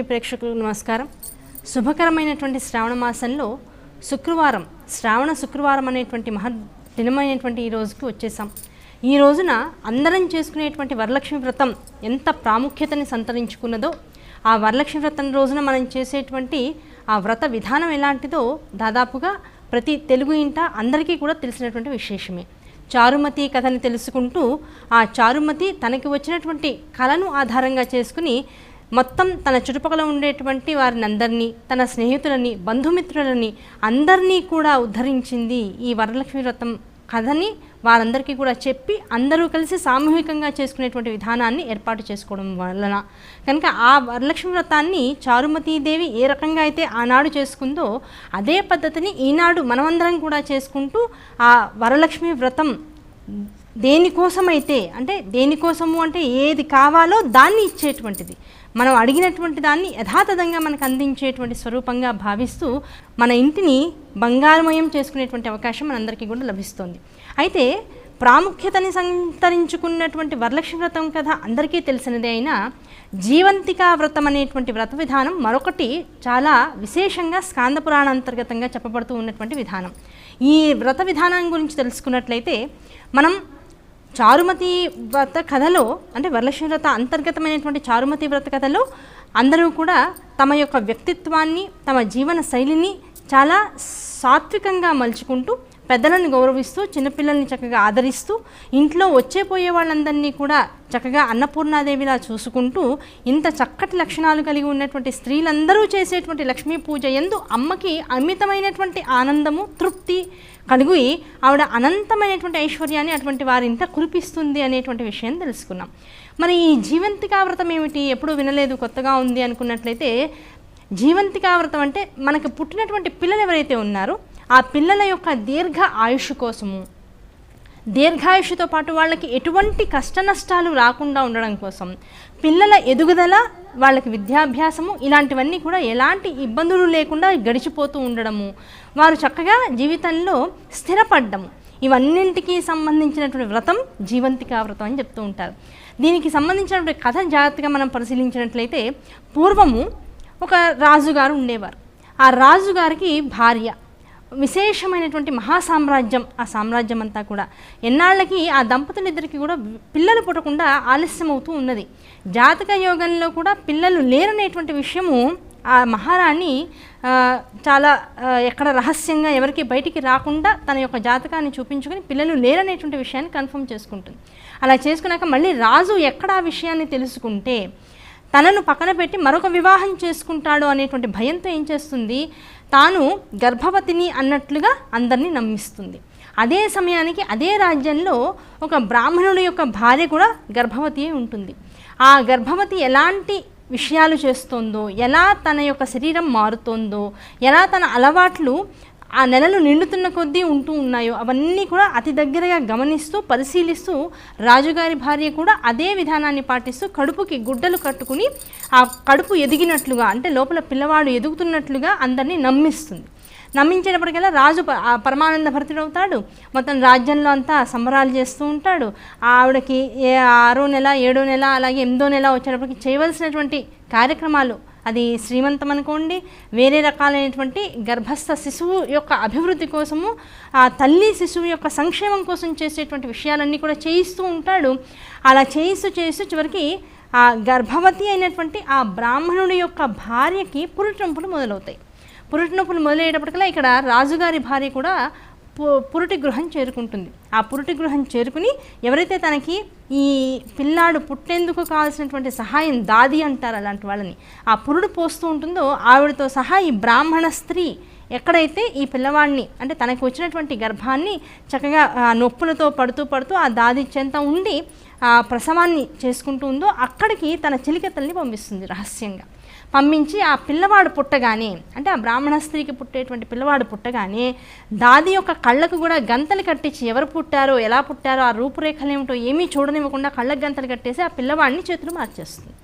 TV ప్రేక్షకులకు నమస్కారం. శుభకరమైనటువంటి శ్రావణ మాసంలో శుక్రవారం శ్రావణ శుక్రవారం అనేటువంటి మహ దినమైనటువంటి ఈ రోజుకి వచ్చేసాం. ఈ రోజున అందరం చేసుకునేటువంటి వరలక్ష్మి వ్రతం ఎంత ప్రాముఖ్యతని సంతరించుకున్నదో ఆ వరలక్ష్మి వ్రతం రోజున మనం చేసేటువంటి ఆ వ్రత విధానం ఎలాంటిదో దాదాపుగా ప్రతి తెలుగు ఇంట అందరికీ కూడా తెలిసినటువంటి విశేషమే. చారుమతి కథని తెలుసుకుంటూ ఆ చారుమతి తనకి వచ్చినటువంటి కళను ఆధారంగా చేసుకుని మొత్తం తన చుట్టుపక్కల ఉండేటువంటి వారిని అందరినీ తన స్నేహితులని బంధుమిత్రులని అందరినీ కూడా ఉద్ధరించింది ఈ వరలక్ష్మి వ్రతం కథని వారందరికీ కూడా చెప్పి అందరూ కలిసి సామూహికంగా చేసుకునేటువంటి విధానాన్ని ఏర్పాటు చేసుకోవడం వలన. కనుక ఆ వరలక్ష్మి వ్రతాన్ని చారుమతీదేవి ఏ రకంగా అయితే ఆనాడు చేసుకుందో అదే పద్ధతిని ఈనాడు మనమందరం కూడా చేసుకుంటూ ఆ వరలక్ష్మి వ్రతం దేనికోసమైతే అంటే దేనికోసము అంటే ఏది కావాలో దాన్ని ఇచ్చేటువంటిది. మనం అడిగినటువంటి దాన్ని యథాతథంగా మనకు అందించేటువంటి స్వరూపంగా భావిస్తూ మన ఇంటిని బంగారమయం చేసుకునేటువంటి అవకాశం మనందరికీ కూడా లభిస్తుంది. అయితే ప్రాముఖ్యతని సంతరించుకున్నటువంటి వరలక్ష్మి వ్రతం కథ అందరికీ తెలిసినదే అయినా జీవంతికా వ్రతం అనేటువంటి వ్రత విధానం మరొకటి చాలా విశేషంగా స్కాంద పురాణ అంతర్గతంగా చెప్పబడుతూ ఉన్నటువంటి విధానం. ఈ వ్రత విధానం గురించి తెలుసుకున్నట్లయితే మనం చారుమతి వ్రత కథలో అంటే వరలక్ష్మి వ్రత అంతర్గతమైనటువంటి చారుమతి వ్రత కథలో అందరూ కూడా తమ యొక్క వ్యక్తిత్వాన్ని తమ జీవన శైలిని చాలా సాత్వికంగా మలుచుకుంటూ పెద్దలను గౌరవిస్తూ చిన్నపిల్లల్ని చక్కగా ఆదరిస్తూ ఇంట్లో వచ్చే పోయే వాళ్ళందరినీ కూడా చక్కగా అన్నపూర్ణాదేవిలా చూసుకుంటూ ఇంత చక్కటి లక్షణాలు కలిగి ఉన్నటువంటి స్త్రీలందరూ చేసేటువంటి లక్ష్మీ పూజ ఎందు అమ్మకి అమితమైనటువంటి ఆనందము తృప్తి కలిగి ఆవిడ అనంతమైనటువంటి ఐశ్వర్యాన్ని అటువంటి వారింట కురిపిస్తుంది అనేటువంటి విషయం తెలుసుకున్నాం. మరి ఈ జీవంతికా వ్రతం ఏమిటి? ఎప్పుడూ వినలేదు కొత్తగా ఉంది అనుకున్నట్లయితే జీవంతికా వ్రతం అంటే మనకు పుట్టినటువంటి పిల్లలు ఎవరైతే ఉన్నారో ఆ పిల్లల యొక్క దీర్ఘ ఆయుష్ కోసము. దీర్ఘాయుషుతో పాటు వాళ్ళకి ఎటువంటి కష్ట నష్టాలు రాకుండా ఉండడం కోసం పిల్లల ఎదుగుదల వాళ్ళకి విద్యాభ్యాసము ఇలాంటివన్నీ కూడా ఎలాంటి ఇబ్బందులు లేకుండా గడిచిపోతూ ఉండడము. వారు చక్కగా జీవితంలో స్థిరపడ్డము. ఇవన్నింటికి సంబంధించినటువంటి వ్రతం జీవంతికా వ్రతం అని చెప్తూ ఉంటారు. దీనికి సంబంధించినటువంటి కథ జాగ్రత్తగా మనం పరిశీలించినట్లయితే పూర్వము ఒక రాజుగారు ఉండేవారు. ఆ రాజుగారికి భార్య. విశేషమైనటువంటి మహాసామ్రాజ్యం ఆ సామ్రాజ్యం అంతా కూడా. ఎన్నాళ్ళకి ఆ దంపతులిద్దరికి కూడా పిల్లలు పుట్టకుండా ఆలస్యం అవుతూ ఉన్నది. జాతక యోగంలో కూడా పిల్లలు లేరనేటువంటి విషయము ఆ మహారాణి చాలా ఎక్కడ రహస్యంగా ఎవరికి బయటికి రాకుండా తన యొక్క జాతకాన్ని చూపించుకొని పిల్లలు లేరనేటువంటి విషయాన్ని కన్ఫర్మ్ చేసుకుంటుంది. అలా చేసుకున్నాక మళ్ళీ రాజు ఎక్కడ ఆ విషయాన్ని తెలుసుకుంటే తనను పక్కన పెట్టి మరొక వివాహం చేసుకుంటాడు అనేటువంటి భయంతో ఏం చేస్తుంది? తాను గర్భవతిని అన్నట్లుగా అందరినీ నమ్మిస్తుంది. అదే సమయానికి అదే రాజ్యంలో ఒక బ్రాహ్మణుడి యొక్క భార్య కూడా గర్భవతి అయి ఉంటుంది. ఆ గర్భవతి ఎలాంటి విషయాలు చేస్తుందో ఎలా తన యొక్క శరీరం మారుతుందో ఎలా తన అలవాట్లు ఆ నెలలు నిండుతున్న కొద్దీ ఉంటూ ఉన్నాయో అవన్నీ కూడా అతి దగ్గరగా గమనిస్తూ పరిశీలిస్తూ రాజుగారి భార్య కూడా అదే విధానాన్ని పాటిస్తూ కడుపుకి గుడ్డలు కట్టుకుని ఆ కడుపు ఎదిగినట్లుగా అంటే లోపల పిల్లవాడు ఎదుగుతున్నట్లుగా అందరినీ నమ్మిస్తుంది. నమ్మించేటప్పటికల్లా రాజు ఆ పరమానంద భరితుడవుతాడు. మొత్తం రాజ్యంలో అంతా సంబరాలు చేస్తూ ఉంటాడు. ఆవిడకి ఆరో నెల ఏడో నెల అలాగే ఎనిమిదో నెల వచ్చేటప్పటికి చేయవలసినటువంటి కార్యక్రమాలు అది శ్రీమంతం అనుకోండి వేరే రకాలైనటువంటి గర్భస్థ శిశువు యొక్క అభివృద్ధి కోసము ఆ తల్లి శిశువు యొక్క సంక్షేమం కోసం చేసేటువంటి విషయాలన్నీ కూడా చేయిస్తూ ఉంటాడు. అలా చేయిస్తూ చేయిస్తూ చివరికి ఆ గర్భవతి అయినటువంటి ఆ బ్రాహ్మణుడి యొక్క భార్యకి పురుటంపులు మొదలవుతాయి. పురుటనొప్పులు మొదలయ్యేటప్పటికల్లా ఇక్కడ రాజుగారి భార్య కూడా పురుటి గృహం చేరుకుంటుంది. ఆ పురుటి గృహం చేరుకుని ఎవరైతే తనకి ఈ పిల్లాడు పుట్టేందుకు కావాల్సినటువంటి సహాయం దాది అంటారు అలాంటి వాళ్ళని ఆ పురుడు పోస్తూ ఉంటుందో ఆవిడతో సహా ఈ బ్రాహ్మణ స్త్రీ ఎక్కడైతే ఈ పిల్లవాడిని అంటే తనకు వచ్చినటువంటి గర్భాన్ని చక్కగా ఆ నొప్పులతో పడుతూ పడుతూ ఆ దాది చెంత ఉండి ఆ ప్రసవాన్ని చేసుకుంటూ ఉందో అక్కడికి తన చిలికతల్ని పంపిస్తుంది రహస్యంగా. పంపించి ఆ పిల్లవాడు పుట్టగానే అంటే ఆ బ్రాహ్మణ స్త్రీకి పుట్టేటువంటి పిల్లవాడు పుట్టగానే దాది యొక్క కళ్ళకు కూడా గంతలు కట్టించి ఎవరు పుట్టారో ఎలా పుట్టారో ఆ రూపురేఖలు ఏమిటో ఏమీ చూడనివ్వకుండా కళ్ళకు గంతలు కట్టేసి ఆ పిల్లవాడిని చేతులు మార్చేస్తుంది.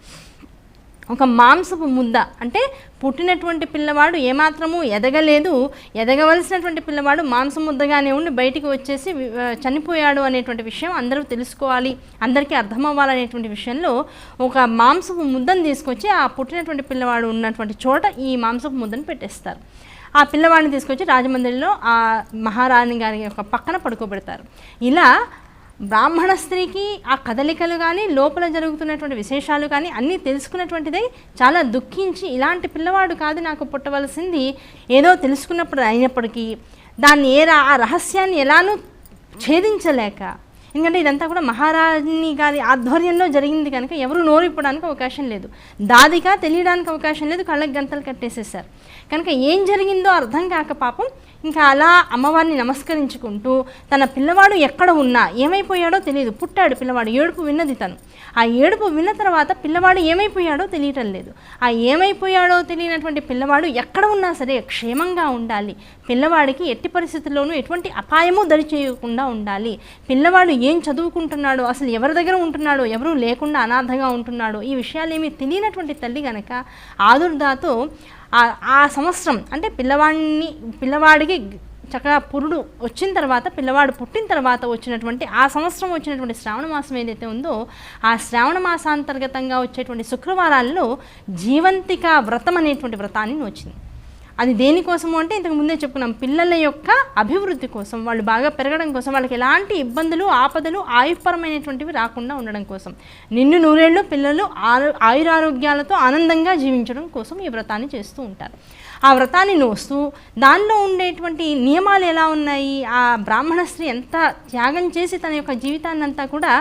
ఒక మాంసపు ముద్ద అంటే పుట్టినటువంటి పిల్లవాడు ఏమాత్రము ఎదగలేదు. ఎదగవలసినటువంటి పిల్లవాడు మాంసం ముద్దగానే ఉండి బయటికి వచ్చేసి చనిపోయాడు అనేటువంటి విషయం అందరూ తెలుసుకోవాలి. అందరికీ అర్థమవ్వాలనేటువంటి విషయంలో ఒక మాంసపు ముద్దను తీసుకొచ్చి ఆ పుట్టినటువంటి పిల్లవాడు ఉన్నటువంటి చోట ఈ మాంసపు ముద్దను పెట్టేస్తారు. ఆ పిల్లవాడిని తీసుకొచ్చి రాజమండ్రిలో ఆ మహారాణి గారి యొక్క పక్కన పడుకోబెడతారు. ఇలా బ్రాహ్మణ స్త్రీకి ఆ కదలికలు కానీ లోపల జరుగుతున్నటువంటి విశేషాలు కానీ అన్నీ తెలుసుకున్నటువంటిదై చాలా దుఃఖించి ఇలాంటి పిల్లవాడు కాదు నాకు పుట్టవలసింది. ఏదో తెలుసుకున్నప్పుడు అయినప్పటికీ దాన్ని ఏ ఆ రహస్యాన్ని ఎలానూ ఛేదించలేక ఎందుకంటే ఇదంతా కూడా మహారాణి గారి ఆధ్వర్యంలో జరిగింది కనుక ఎవరు నోరు ఇప్పడానికి అవకాశం లేదు. దాదిగా తెలియడానికి అవకాశం లేదు కళ్ళకి గంతలు కట్టేసేసారు కనుక ఏం జరిగిందో అర్థం కాక పాపం ఇంకా అలా అమ్మవారిని నమస్కరించుకుంటూ తన పిల్లవాడు ఎక్కడ ఉన్నా ఏమైపోయాడో తెలియదు. పుట్టాడు పిల్లవాడు ఏడుపు విన్నది తను. ఆ ఏడుపు విన్న తర్వాత పిల్లవాడు ఏమైపోయాడో తెలియటం లేదు. ఆ ఏమైపోయాడో తెలియనటువంటి పిల్లవాడు ఎక్కడ ఉన్నా సరే క్షేమంగా ఉండాలి. పిల్లవాడికి ఎట్టి పరిస్థితుల్లోనూ ఎటువంటి అపాయము దరి చేయకుండా ఉండాలి. పిల్లవాడు ఏం చదువుకుంటున్నాడో అసలు ఎవరి దగ్గర ఉంటున్నాడో ఎవరూ లేకుండా అనాథగా ఉంటున్నాడో ఈ విషయాలేమీ తెలియనటువంటి తల్లి గనక ఆదుర్దాతో ఆ- సంవత్సరం అంటే పిల్లవాడిని పిల్లవాడికి చక్కగా పురుడు వచ్చిన తర్వాత పిల్లవాడు పుట్టిన తర్వాత వచ్చినటువంటి ఆ సంవత్సరం వచ్చినటువంటి శ్రావణ మాసం ఏదైతే ఉందో ఆ శ్రావణ మాసాంతర్గతంగా వచ్చేటువంటి శుక్రవారాల్లో జీవంతిక వ్రతం అనేటువంటి వ్రతాన్ని వచ్చింది. అది దేనికోసము అంటే ఇంతకు ముందే చెప్పుకున్నాం. పిల్లల యొక్క అభివృద్ధి కోసం వాళ్ళు బాగా పెరగడం కోసం వాళ్ళకి ఎలాంటి ఇబ్బందులు ఆపదలు ఆయుపరమైనటువంటివి రాకుండా ఉండడం కోసం. నిన్ను నూరేళ్ళు పిల్లలు ఆరు ఆయురారోగ్యాలతో ఆనందంగా జీవించడం కోసం ఈ వ్రతాన్ని చేస్తూ ఉంటారు. ఆ వ్రతాన్ని నోస్తూ దానిలో ఉండేటువంటి నియమాలు ఎలా ఉన్నాయి? ఆ బ్రాహ్మణ స్త్రీ ఎంత త్యాగం చేసి తన యొక్క జీవితాన్ని అంతా కూడా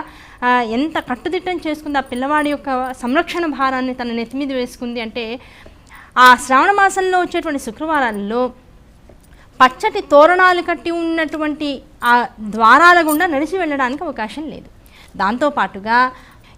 ఎంత కట్టుదిట్టం చేసుకుంది? ఆ పిల్లవాడి యొక్క సంరక్షణ భారాన్ని తన నెత్తి మీద వేసుకుంది అంటే ఆ శ్రావణ మాసంలో వచ్చేటువంటి శుక్రవారాల్లో పచ్చటి తోరణాలు కట్టి ఉన్నటువంటి ఆ ద్వారాల గుండా నడిచి వెళ్ళడానికి అవకాశం లేదు. దాంతోపాటుగా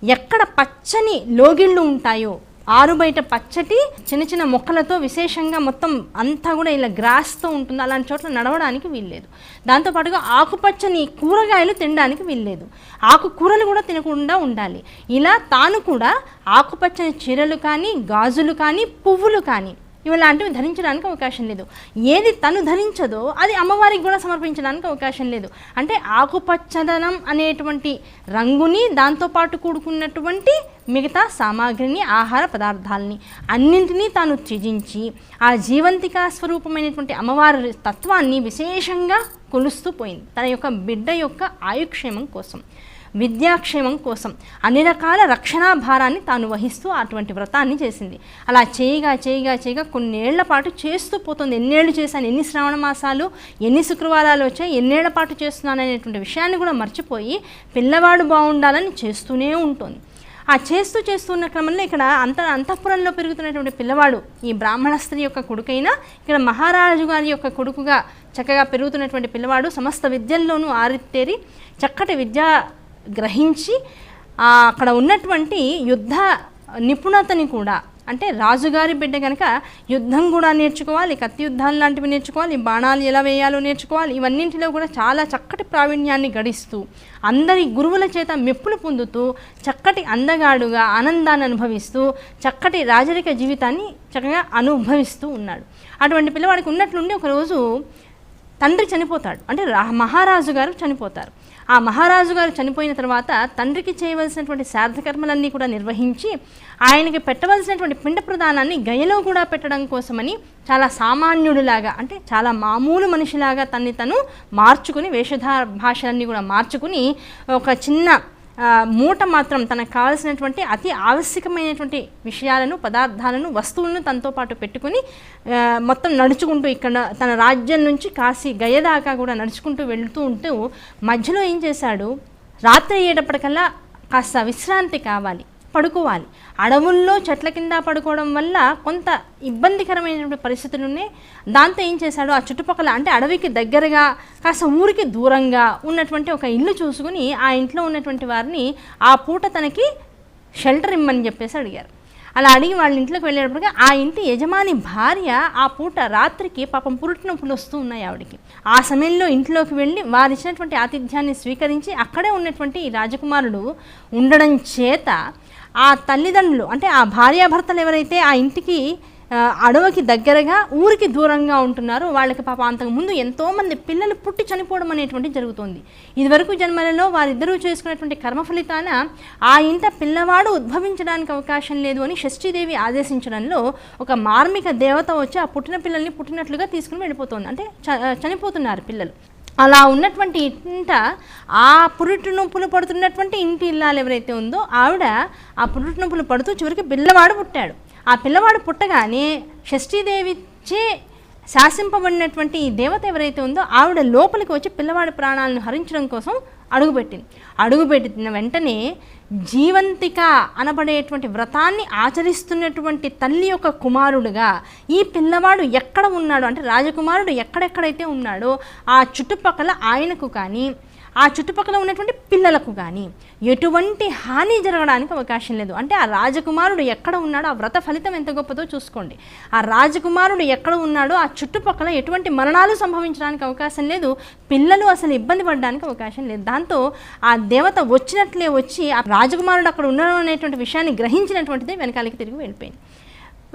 ఎక్కడ పచ్చని లోగిళ్ళు ఉంటాయో ఆరు బయట పచ్చటి చిన్న చిన్న మొక్కలతో విశేషంగా మొత్తం అంతా కూడా ఇలా గ్రాస్తో ఉంటుంది. అలాంటి చోట్ల నడవడానికి వీల్లేదు. దాంతోపాటుగా ఆకుపచ్చని కూరగాయలు తినడానికి వీల్లేదు. ఆకుకూరలు కూడా తినకుండా ఉండాలి. ఇలా తాను కూడా ఆకుపచ్చని చీరలు కానీ గాజులు కానీ పువ్వులు కానీ ఇలాంటివి ధరించడానికి అవకాశం లేదు. ఏది తను ధరించదో అది అమ్మవారికి కూడా సమర్పించడానికి అవకాశం లేదు. అంటే ఆకుపచ్చదనం అనేటువంటి రంగుని దాంతోపాటు కూడుకున్నటువంటి మిగతా సామాగ్రిని ఆహార పదార్థాలని అన్నింటినీ తాను త్యజించి ఆ జీవంతికా స్వరూపమైనటువంటి అమ్మవారి తత్వాన్ని విశేషంగా కొలుస్తూ పోయింది. తన యొక్క బిడ్డ యొక్క ఆయుక్షేమం కోసం. విద్యాక్షేమం కోసం. అన్ని రకాల రక్షణా భారాన్ని తాను వహిస్తూ అటువంటి వ్రతాన్ని చేసింది. అలా చేయగా చేయగా చేయగా కొన్నేళ్ళ పాటు చేస్తూ పోతుంది. ఎన్నేళ్ళు చేశాను? ఎన్ని శ్రావణ మాసాలు? ఎన్ని శుక్రవారాలు వచ్చాయి? ఎన్నేళ్ళ పాటు చేస్తున్నాను అనేటువంటి విషయాన్ని కూడా మర్చిపోయి పిల్లవాడు బాగుండాలని చేస్తూనే ఉంటుంది. ఆ చేస్తూ చేస్తున్న క్రమంలో ఇక్కడ అంత అంతఃపురంలో పెరుగుతున్నటువంటి పిల్లవాడు ఈ బ్రాహ్మణ స్త్రీ యొక్క కొడుకైనా ఇక్కడ మహారాజు గారి యొక్క కొడుకుగా చక్కగా పెరుగుతున్నటువంటి పిల్లవాడు సమస్త విద్యల్లోనూ ఆరితేరి చక్కటి విద్య గ్రహించి అక్కడ ఉన్నటువంటి యుద్ధ నిపుణతని కూడా అంటే రాజుగారి బిడ్డ కనుక యుద్ధం కూడా నేర్చుకోవాలి కత్తి యుద్ధాలు లాంటివి నేర్చుకోవాలి బాణాలు ఎలా వేయాలో నేర్చుకోవాలి ఇవన్నింటిలో కూడా చాలా చక్కటి ప్రావీణ్యాన్ని గడిస్తూ అందరి గురువుల చేత మెప్పులు పొందుతూ చక్కటి అందగాడుగా ఆనందాన్ని అనుభవిస్తూ చక్కటి రాజరిక జీవితాన్ని చక్కగా అనుభవిస్తూ ఉన్నాడు. అటువంటి పిల్లవాడికి ఉన్నట్లుండి ఒకరోజు తండ్రి చనిపోతాడు. అంటే రా మహారాజు గారు చనిపోతారు. ఆ మహారాజు గారు చనిపోయిన తర్వాత తండ్రికి చేయవలసినటువంటి శార్థకర్మలన్నీ కూడా నిర్వహించి ఆయనకి పెట్టవలసినటువంటి పిండ ప్రదానాన్ని గయలో కూడా పెట్టడం కోసమని చాలా సామాన్యుడిలాగా అంటే చాలా మామూలు మనిషిలాగా తన్ని తను మార్చుకుని వేషధార భాషలన్నీ కూడా మార్చుకుని ఒక చిన్న మూట మాత్రం తనకు కావాల్సినటువంటి అతి ఆవశ్యకమైనటువంటి విషయాలను పదార్థాలను వస్తువులను తనతో పాటు పెట్టుకుని మొత్తం నడుచుకుంటూ ఇక్కడ తన రాజ్యం నుంచి కాశీ గయ దాకా కూడా నడుచుకుంటూ వెళుతూ ఉంటూ మధ్యలో ఏం చేశాడు? రాత్రి అయ్యేటప్పటికల్లా కాస్త విశ్రాంతి కావాలి. పడుకోవాలి. అడవుల్లో చెట్ల కింద పడుకోవడం వల్ల కొంత ఇబ్బందికరమైనటువంటి పరిస్థితులు దాంతో ఏం చేశాడు? ఆ చుట్టుపక్కల అంటే అడవికి దగ్గరగా కాస్త ఊరికి దూరంగా ఉన్నటువంటి ఒక ఇల్లు చూసుకుని ఆ ఇంట్లో ఉన్నటువంటి వారిని ఆ పూట తనకి షెల్టర్ ఇమ్మని చెప్పేసి అడిగారు. అలా అడిగి వాళ్ళ ఇంట్లోకి వెళ్ళేటప్పటికి ఆ ఇంటి యజమాని భార్య ఆ పూట రాత్రికి పాపం పురుటి నొప్పులు వస్తూ ఉన్నాయి ఆవిడకి. ఆ సమయంలో ఇంట్లోకి వెళ్ళి వారు ఇచ్చినటువంటి ఆతిథ్యాన్ని స్వీకరించి అక్కడే ఉన్నటువంటి ఈ రాజకుమారుడు ఉండడం చేత ఆ తల్లిదండ్రులు అంటే ఆ భార్యాభర్తలు ఎవరైతే ఆ ఇంటికి అడవికి దగ్గరగా ఊరికి దూరంగా ఉంటున్నారో వాళ్ళకి పాప అంతకుముందు ఎంతోమంది పిల్లలు పుట్టి చనిపోవడం అనేటువంటి జరుగుతుంది. ఇదివరకు జన్మలలో వారిద్దరూ చేసుకున్నటువంటి కర్మ ఫలితాన ఆ ఇంట పిల్లవాడు ఉద్భవించడానికి అవకాశం లేదు అని షష్ఠీదేవి ఆదేశించడంలో ఒక మార్మిక దేవత వచ్చి ఆ పుట్టిన పిల్లల్ని పుట్టినట్లుగా తీసుకుని వెళ్ళిపోతుంది. అంటే చ- చనిపోతున్నారు పిల్లలు. అలా ఉన్నటువంటి ఇంట ఆ పురుటి నొప్పులు పడుతున్నటువంటి ఇంటి ఇల్లాలు ఎవరైతే ఉందో ఆవిడ ఆ పురుటి నొప్పులు పడుతూ చివరికి పిల్లవాడు పుట్టాడు. ఆ పిల్లవాడు పుట్టగానే షష్ఠీదేవిచ్చే శాసింపబడినటువంటి ఈ దేవత ఎవరైతే ఉందో ఆవిడ లోపలికి వచ్చి పిల్లవాడి ప్రాణాలను హరించడం కోసం అడుగుపెట్టింది. అడుగుపెట్టిన వెంటనే జీవంతిక అనబడేటువంటి వ్రతాన్ని ఆచరిస్తున్నటువంటి తల్లి యొక్క కుమారుడుగా ఈ పిల్లవాడు ఎక్కడ ఉన్నాడు? అంటే రాజకుమారుడు ఎక్కడెక్కడైతే ఉన్నాడో ఆ చుట్టుపక్కల ఆయనకు కానీ ఆ చుట్టుపక్కల ఉన్నటువంటి పిల్లలకు కానీ ఎటువంటి హాని జరగడానికి అవకాశం లేదు. అంటే ఆ రాజకుమారుడు ఎక్కడ ఉన్నాడో ఆ వ్రత ఫలితం ఎంత గొప్పదో చూసుకోండి. ఆ రాజకుమారుడు ఎక్కడ ఉన్నాడో ఆ చుట్టుపక్కల ఎటువంటి మరణాలు సంభవించడానికి అవకాశం లేదు. పిల్లలు అసలు ఇబ్బంది పడడానికి అవకాశం లేదు. దాంతో ఆ దేవత వచ్చినట్లే వచ్చి ఆ రాజకుమారుడు అక్కడ ఉన్నాడు అనేటువంటి విషయాన్ని గ్రహించినటువంటిదే వెనకాలకి తిరిగి వెళ్ళిపోయింది.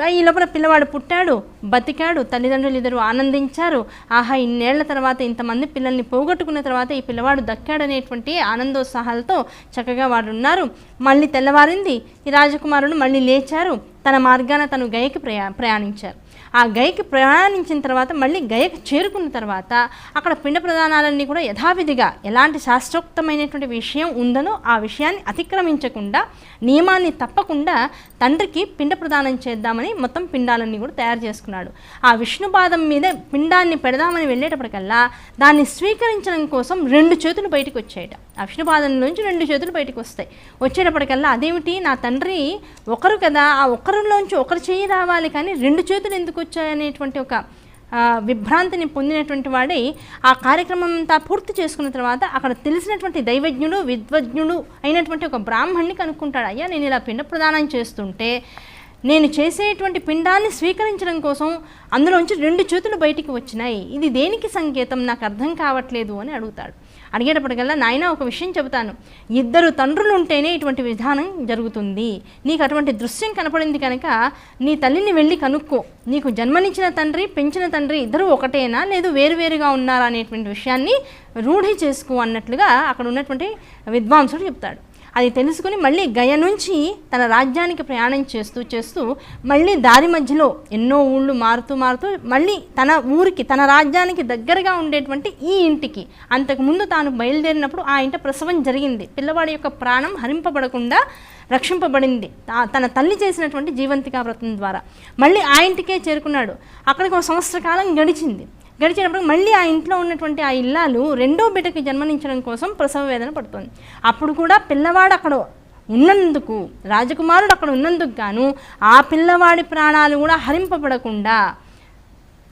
ఈ లోపల పిల్లవాడు పుట్టాడు బతికాడు తల్లిదండ్రులు ఇద్దరు ఆనందించారు. ఆహా ఇన్నేళ్ళ తర్వాత ఇంతమంది పిల్లల్ని పోగొట్టుకున్న తర్వాత ఈ పిల్లవాడు దక్కాడనేటువంటి ఆనందోత్సాహాలతో చక్కగా వాడున్నారు. మళ్ళీ తెల్లవారింది ఈ రాజకుమారుడు మళ్ళీ లేచారు. తన మార్గాన తను గయకి ప్రయా ప్రయాణించారు. ఆ గయకి ప్రయాణించిన తర్వాత మళ్ళీ గయకి చేరుకున్న తర్వాత అక్కడ పిండ ప్రదానాలన్నీ కూడా యథావిధిగా ఎలాంటి శాస్త్రోక్తమైనటువంటి విషయం ఉందనో ఆ విషయాన్ని అతిక్రమించకుండా నియమాన్ని తప్పకుండా తండ్రికి పిండ ప్రదానం చేద్దామని మొత్తం పిండాలన్నీ కూడా తయారు చేసుకున్నాడు. ఆ విష్ణుపాదం మీద పిండాన్ని పెడదామని వెళ్ళేటప్పటికల్లా దాన్ని స్వీకరించడం కోసం రెండు చేతులు బయటకు వచ్చాయట. ఆ విష్ణుపాదం నుంచి రెండు చేతులు బయటకు వస్తాయి. వచ్చేటప్పటికల్లా అదేమిటి? నా తండ్రి ఒకరు కదా ఆ ఒకరిలోంచి ఒకరు చేయి రావాలి కానీ రెండు చేతులు ఎందుకు వచ్చాయనేటువంటి ఒక విభ్రాంతిని పొందినటువంటి వాడే ఆ కార్యక్రమం అంతా పూర్తి చేసుకున్న తర్వాత అక్కడ తెలిసినటువంటి దైవజ్ఞుడు విద్వజ్ఞుడు అయినటువంటి ఒక బ్రాహ్మణ్ణి కనుక్కుంటాడు. అయ్యా నేను ఇలా పిండ ప్రదానం చేస్తుంటే నేను చేసేటువంటి పిండాన్ని స్వీకరించడం కోసం అందులోంచి రెండు చేతులు బయటికి వచ్చినాయి. ఇది దేనికి సంకేతం? నాకు అర్థం కావట్లేదు అని అడుగుతాడు. అడిగేటప్పటికల్లా నాయన ఒక విషయం చెబుతాను. ఇద్దరు తండ్రులు ఉంటేనే ఇటువంటి విధానం జరుగుతుంది. నీకు అటువంటి దృశ్యం కనపడింది కనుక నీ తల్లిని వెళ్ళి కనుక్కో. నీకు జన్మనిచ్చిన తండ్రి పెంచిన తండ్రి ఇద్దరు ఒకటేనా? లేదు వేరువేరుగా ఉన్నారా? అనేటువంటి విషయాన్ని రూఢి చేసుకో అన్నట్లుగా అక్కడ ఉన్నటువంటి విద్వాంసుడు చెప్తాడు. అది తెలుసుకుని మళ్ళీ గయ నుంచి తన రాజ్యానికి ప్రయాణం చేస్తూ చేస్తూ మళ్ళీ దారి మధ్యలో ఎన్నో ఊళ్ళు మారుతూ మారుతూ మళ్ళీ తన ఊరికి తన రాజ్యానికి దగ్గరగా ఉండేటువంటి ఈ ఇంటికి అంతకుముందు తాను బయలుదేరినప్పుడు ఆ ఇంట ప్రసవం జరిగింది. పిల్లవాడి యొక్క ప్రాణం హరింపబడకుండా రక్షింపబడింది. తా- తన తల్లి చేసినటువంటి జీవంతికా వ్రతం ద్వారా. మళ్ళీ ఆ ఇంటికే చేరుకున్నాడు. అక్కడికి ఒక సంవత్సర కాలం గడిచింది. గడిచినప్పుడు మళ్ళీ ఆ ఇంట్లో ఉన్నటువంటి ఆ ఇల్లాలు రెండో బిడ్డకి జన్మనించడం కోసం ప్రసవ వేదన పడుతుంది. అప్పుడు కూడా పిల్లవాడు అక్కడ ఉన్నందుకు రాజకుమారుడు అక్కడ ఉన్నందుకు గాను ఆ పిల్లవాడి ప్రాణాలు కూడా హరింపబడకుండా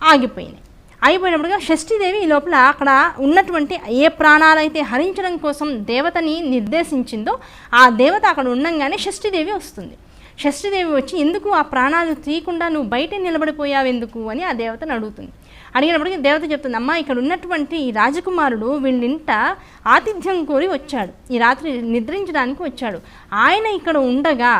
ఆగిపోయినాయి. అయిపోయినప్పుడుగా షష్ఠీదేవి ఈ లోపల అక్కడ ఉన్నటువంటి ఏ ప్రాణాలైతే హరించడం కోసం దేవతని నిర్దేశించిందో ఆ దేవత అక్కడ ఉండంగానే షష్ఠీదేవి వస్తుంది. షష్ఠీదేవి వచ్చి ఎందుకు ఆ ప్రాణాలు తీయకుండా నువ్వు బయట నిలబడిపోయావు ఎందుకు? అని ఆ దేవతను అడుగుతుంది. అడిగినప్పటికీ దేవత చెప్తుంది అమ్మ ఇక్కడ ఉన్నటువంటి ఈ రాజకుమారుడు వీళ్ళింట ఆతిథ్యం కోరి వచ్చాడు. ఈ రాత్రి నిద్రించడానికి వచ్చాడు. ఆయన ఇక్కడ ఉండగా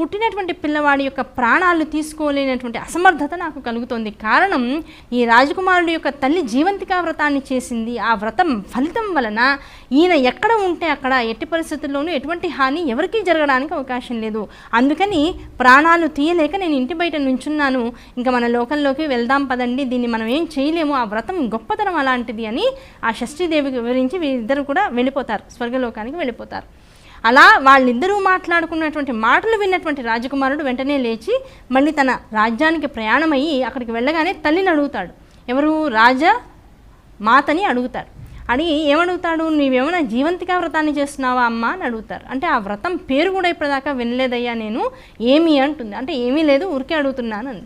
పుట్టినటువంటి పిల్లవాడి యొక్క ప్రాణాలు తీసుకోలేనటువంటి అసమర్థత నాకు కలుగుతోంది. కారణం ఈ రాజకుమారుడి యొక్క తల్లి జీవంతికా వ్రతాన్ని చేసింది. ఆ వ్రతం ఫలితం వలన ఈయన ఎక్కడ ఉంటే అక్కడ ఎట్టి పరిస్థితుల్లోనూ ఎటువంటి హాని ఎవరికీ జరగడానికి అవకాశం లేదు. అందుకని ప్రాణాలు తీయలేక నేను ఇంటి బయట నుంచున్నాను. ఇంకా మన లోకంలోకి వెళ్దాం పదండి. దీన్ని మనం ఏం చేయలేము. ఆ వ్రతం గొప్పతనం అలాంటిది అని ఆ షష్ఠీదేవికి వివరించి వీరిద్దరు కూడా వెళ్ళిపోతారు. స్వర్గలోకానికి వెళ్ళిపోతారు. అలా వాళ్ళిద్దరూ మాట్లాడుకున్నటువంటి మాటలు విన్నటువంటి రాజకుమారుడు వెంటనే లేచి మళ్ళీ తన రాజ్యానికి ప్రయాణమయ్యి అక్కడికి వెళ్ళగానే తల్లిని అడుగుతాడు. ఎవరు? రాజా మాతని అడుగుతాడు. అడిగి ఏమడుగుతాడు? నీవేమైనా జీవంతికా వ్రతాన్ని చేస్తున్నావా అమ్మ? అని అడుగుతారు. అంటే ఆ వ్రతం పేరు కూడా ఇప్పటిదాకా వినలేదయ్యా నేను. ఏమి అంటుంది? అంటే ఏమీ లేదు ఊరికే అడుగుతున్నాను అంది.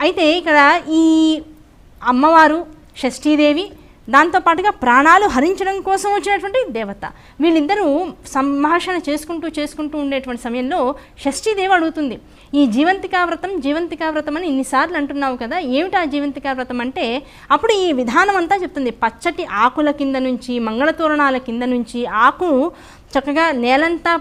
అయితే ఇక్కడ ఈ అమ్మవారు షష్ఠీదేవి దాంతోపాటుగా ప్రాణాలు హరించడం కోసం వచ్చినటువంటి దేవత. వీళ్ళిద్దరూ సంభాషణ చేసుకుంటూ చేసుకుంటూ ఉండేటువంటి సమయంలో షష్ఠీదేవి అడుగుతుంది ఈ జీవంతికా వ్రతం జీవంతికా వ్రతం అని ఇన్నిసార్లు అంటున్నావు కదా ఏమిటి ఆ జీవంతికా వ్రతం అంటే? అప్పుడు ఈ విధానం అంతా చెప్తుంది. పచ్చటి ఆకుల కింద నుంచి మంగళతోరణాల కింద నుంచి ఆకు చక్కగా నేలంతా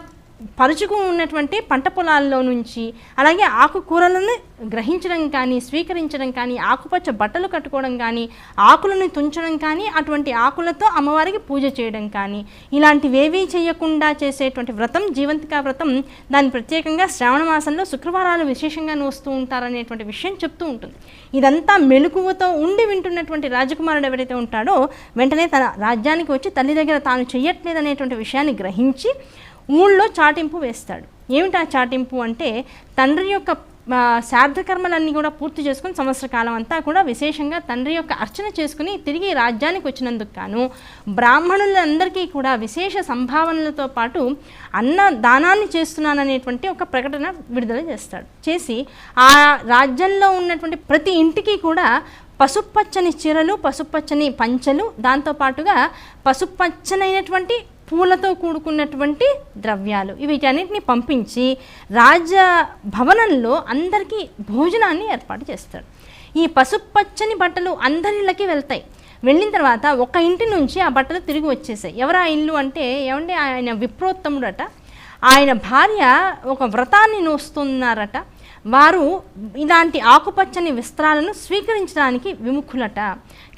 పరుచుకు ఉన్నటువంటి పంట పొలాల్లో నుంచి అలాగే ఆకుకూరలను గ్రహించడం కానీ స్వీకరించడం కానీ ఆకుపచ్చ బట్టలు కట్టుకోవడం కానీ ఆకులను తుంచడం కానీ అటువంటి ఆకులతో అమ్మవారికి పూజ చేయడం కానీ ఇలాంటివేవీ చేయకుండా చేసేటువంటి వ్రతం జీవంతికా వ్రతం దాని ప్రత్యేకంగా శ్రావణ మాసంలో శుక్రవారాలు విశేషంగా వస్తూ ఉంటారనేటువంటి విషయం చెప్తూ ఉంటుంది. ఇదంతా మెలకువతో ఉండి వింటున్నటువంటి రాజకుమారుడు ఎవరైతే ఉంటాడో వెంటనే తన రాజ్యానికి వచ్చి తల్లి దగ్గర తాను చేయట్లేదనేటువంటి విషయాన్ని గ్రహించి ఊళ్ళో చాటింపు వేస్తాడు. ఏమిటి ఆ చాటింపు అంటే తండ్రి యొక్క శార్థకర్మలన్నీ కూడా పూర్తి చేసుకుని సంవత్సర కాలం అంతా కూడా విశేషంగా తండ్రి యొక్క అర్చన చేసుకుని తిరిగి రాజ్యానికి వచ్చినందుకు గాను బ్రాహ్మణులందరికీ కూడా విశేష సంభావనలతో పాటు అన్న దానాన్ని చేస్తున్నాననేటువంటి ఒక ప్రకటన విడుదల చేస్తాడు. చేసి ఆ రాజ్యంలో ఉన్నటువంటి ప్రతి ఇంటికి కూడా పసుపచ్చని చీరలు పసుపచ్చని పంచలు దాంతోపాటుగా పసుపచ్చనైనటువంటి పూలతో కూడుకున్నటువంటి ద్రవ్యాలు. వీటన్నిటిని పంపించి రాజ భవనంలో అందరికీ భోజనాన్ని ఏర్పాటు చేస్తాడు ఈ పసుపచ్చని బట్టలు అందరిళ్ళకి వెళ్తాయి. వెళ్ళిన తర్వాత ఒక ఇంటి నుంచి ఆ బట్టలు తిరిగి వచ్చేసాయి. ఎవరు ఆ ఇల్లు అంటే ఏమంటే ఆయన విప్రోత్తముడట. ఆయన భార్య ఒక వ్రతాన్ని నోస్తున్నారట. వారు ఇలాంటి ఆకుపచ్చని వస్త్రాలను స్వీకరించడానికి విముఖులట.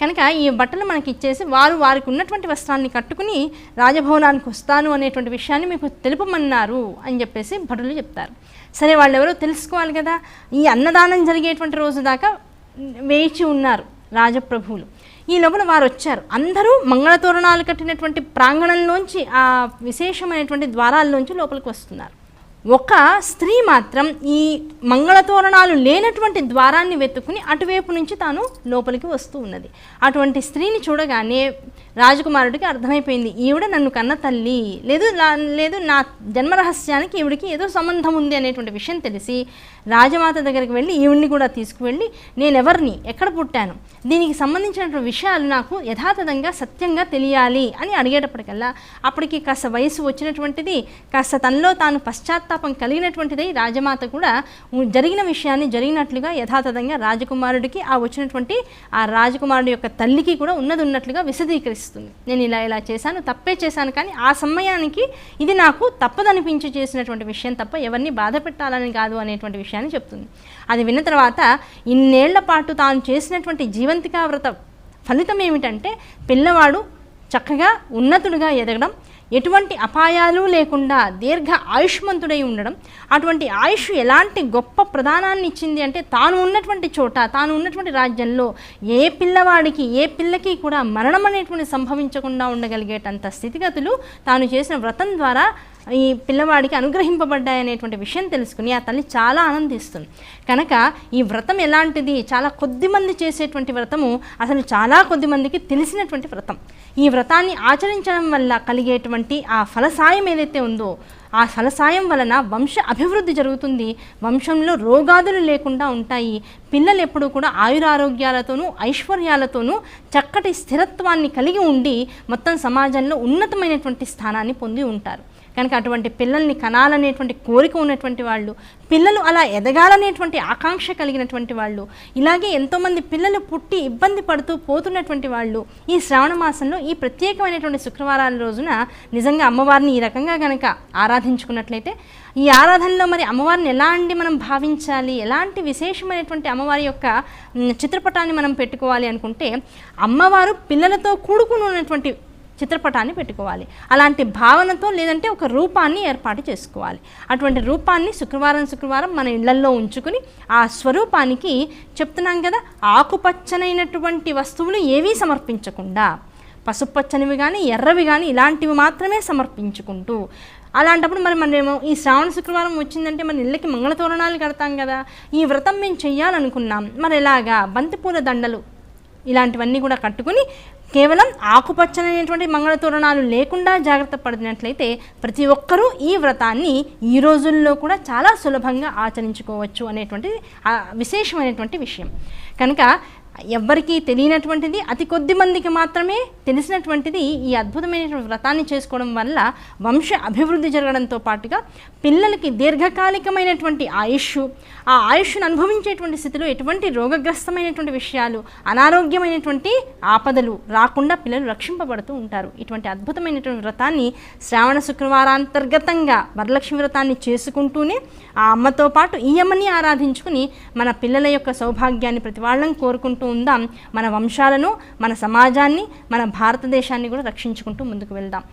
కనుక ఈ బట్టలు మనకి ఇచ్చేసి వారు వారికి ఉన్నటువంటి వస్త్రాన్ని కట్టుకుని రాజభవనానికి వస్తాను అనేటువంటి విషయాన్ని మీకు తెలుపమన్నారు అని చెప్పేసి భటులు చెప్తారు. సరే వాళ్ళు ఎవరో తెలుసుకోవాలి కదా. ఈ అన్నదానం జరిగేటువంటి రోజు దాకా వేచి ఉన్నారు రాజప్రభువులు. ఈ లోపల వారు వచ్చారు. అందరూ మంగళతోరణాలు కట్టినటువంటి ప్రాంగణంలోంచి ఆ విశేషమైనటువంటి ద్వారాల్లోంచి లోపలికి వస్తున్నారు. ఒక స్త్రీ మాత్రం ఈ మంగళతోరణాలు లేనటువంటి ద్వారాన్ని వెతుక్కుని అటువైపు నుంచి తాను లోపలికి వస్తూ ఉన్నది. అటువంటి స్త్రీని చూడగానే రాజకుమారుడికి అర్థమైపోయింది ఈవిడ నన్ను కన్న తల్లి. లేదు లేదు నా జన్మరహస్యానికి ఈవిడికి ఏదో సంబంధం ఉంది అనేటువంటి విషయం తెలిసి రాజమాత దగ్గరికి వెళ్ళి ఈవిడిని కూడా తీసుకువెళ్ళి నేను ఎవరిని ఎక్కడ పుట్టాను? దీనికి సంబంధించినటువంటి విషయాలు నాకు యథాతథంగా సత్యంగా తెలియాలి అని అడిగేటప్పటికల్లా అప్పటికి కాస్త వయసు వచ్చినటువంటిది కాస్త తనలో తాను పశ్చాత్తాపం కలిగినటువంటిది రాజమాత కూడా. జరిగిన విషయాన్ని జరిగినట్లుగా యథాతథంగా రాజకుమారుడికి ఆ వచ్చినటువంటి ఆ రాజకుమారుడి యొక్క తల్లికి కూడా ఉన్నది ఉన్నట్లుగా విశదీకరిస్తుంది. నేను ఇలా ఇలా చేశాను తప్పే చేశాను కానీ ఆ సమయానికి ఇది నాకు తప్పదనిపించి చేసినటువంటి విషయం తప్ప ఎవరిని బాధ పెట్టాలని కాదు అనేటువంటి విషయాన్ని చెప్తుంది. అది విన్న తర్వాత ఇన్నేళ్ళ పాటు తాను చేసినటువంటి జీవంతికా వ్రత ఫలితం ఏమిటంటే పిల్లవాడు చక్కగా ఉన్నతుడిగా ఎదగడం ఎటువంటి అపాయాలు లేకుండా దీర్ఘ ఆయుష్మంతుడై ఉండడం అటువంటి ఆయుష్ ఎలాంటి గొప్ప ప్రధానాన్ని ఇచ్చింది అంటే తాను ఉన్నటువంటి చోట తాను ఉన్నటువంటి రాజ్యంలో ఏ పిల్లవాడికి ఏ పిల్లకి కూడా మరణం అనేటువంటి సంభవించకుండా ఉండగలిగేటంత స్థితిగతులు తాను చేసిన వ్రతం ద్వారా ఈ పిల్లవాడికి అనుగ్రహింపబడ్డాయనేటువంటి విషయం తెలుసుకుని ఆ తల్లి చాలా ఆనందిస్తుంది. కనుక ఈ వ్రతం ఎలాంటిది? చాలా కొద్ది మంది చేసేటువంటి వ్రతము అసలు చాలా కొద్ది మందికి తెలిసినటువంటి వ్రతం. ఈ వ్రతాన్ని ఆచరించడం వల్ల కలిగేటువంటి ఆ ఫలసాయం ఏదైతే ఉందో ఆ ఫలసాయం వలన వంశ అభివృద్ధి జరుగుతుంది. వంశంలో రోగాదులు లేకుండా ఉంటాయి. పిల్లలు ఎప్పుడూ కూడా ఆయురారోగ్యాలతోనూ ఐశ్వర్యాలతోనూ చక్కటి స్థిరత్వాన్ని కలిగి ఉండి మొత్తం సమాజంలో ఉన్నతమైనటువంటి స్థానాన్ని పొంది ఉంటారు. కనుక అటువంటి పిల్లల్ని కనాలనేటువంటి కోరిక ఉన్నటువంటి వాళ్ళు పిల్లలు అలా ఎదగాలనేటువంటి ఆకాంక్ష కలిగినటువంటి వాళ్ళు ఇలాగే ఎంతోమంది పిల్లలు పుట్టి ఇబ్బంది పడుతూ పోతున్నటువంటి వాళ్ళు ఈ శ్రావణ మాసంలో ఈ ప్రత్యేకమైనటువంటి శుక్రవారాల రోజున నిజంగా అమ్మవారిని ఈ రకంగా కనుక ఆరాధించుకున్నట్లయితే ఈ ఆరాధనలో మరి అమ్మవారిని ఎలాంటి మనం భావించాలి? ఎలాంటి విశేషమైనటువంటి అమ్మవారి యొక్క చిత్రపటాన్ని మనం పెట్టుకోవాలి అనుకుంటే అమ్మవారు పిల్లలతో కూడుకుని ఉన్నటువంటి చిత్రపటాన్ని పెట్టుకోవాలి. అలాంటి భావనతో లేదంటే ఒక రూపాన్ని ఏర్పాటు చేసుకోవాలి. అటువంటి రూపాన్ని శుక్రవారం శుక్రవారం మన ఇళ్ళల్లో ఉంచుకుని ఆ స్వరూపానికి చెప్తున్నాం కదా ఆకుపచ్చనైనటువంటి వస్తువులు ఏవీ సమర్పించకుండా పసుపచ్చనివి కానీ ఎర్రవి కానీ ఇలాంటివి మాత్రమే సమర్పించుకుంటూ అలాంటప్పుడు మరి మనమేమో ఈ శ్రావణ శుక్రవారం వచ్చిందంటే మన ఇళ్ళకి మంగళతోరణాలు కడతాం కదా ఈ వ్రతం మేము చెయ్యాలనుకున్నాం. మరి ఎలాగా బంతిపూల దండలు ఇలాంటివన్నీ కూడా కట్టుకుని కేవలం ఆకుపచ్చనైనటువంటి మంగళతోరణాలు లేకుండా జాగ్రత్త పడినట్లయితే ప్రతి ఒక్కరూ ఈ వ్రతాన్ని ఈ రోజుల్లో కూడా చాలా సులభంగా ఆచరించుకోవచ్చు అనేటువంటి విశేషమైనటువంటి విషయం. కనుక ఎవ్వరికీ తెలియనటువంటిది అతి కొద్ది మందికి మాత్రమే తెలిసినటువంటిది ఈ అద్భుతమైనటువంటి వ్రతాన్ని చేసుకోవడం వల్ల వంశ అభివృద్ధి జరగడంతో పాటుగా పిల్లలకి దీర్ఘకాలికమైనటువంటి ఆయుష్ ఆ ఆయుష్ను అనుభవించేటువంటి స్థితిలో ఎటువంటి రోగగ్రస్తమైనటువంటి విషయాలు అనారోగ్యమైనటువంటి ఆపదలు రాకుండా పిల్లలు రక్షింపబడుతూ ఉంటారు. ఇటువంటి అద్భుతమైనటువంటి వ్రతాన్ని శ్రావణ శుక్రవారాంతర్గతంగా వరలక్ష్మి వ్రతాన్ని చేసుకుంటూనే ఆ అమ్మతో పాటు ఈ అమ్మని ఆరాధించుకుని మన పిల్లల యొక్క సౌభాగ్యాన్ని ప్రతి వాళ్ళం కోరుకుంటూ రక్షించుకుంటూ ఉందాం. మన వంశాలను మన సమాజాన్ని మన భారతదేశాన్ని కూడా రక్షించుకుంటూ ముందుకు వెళ్దాం.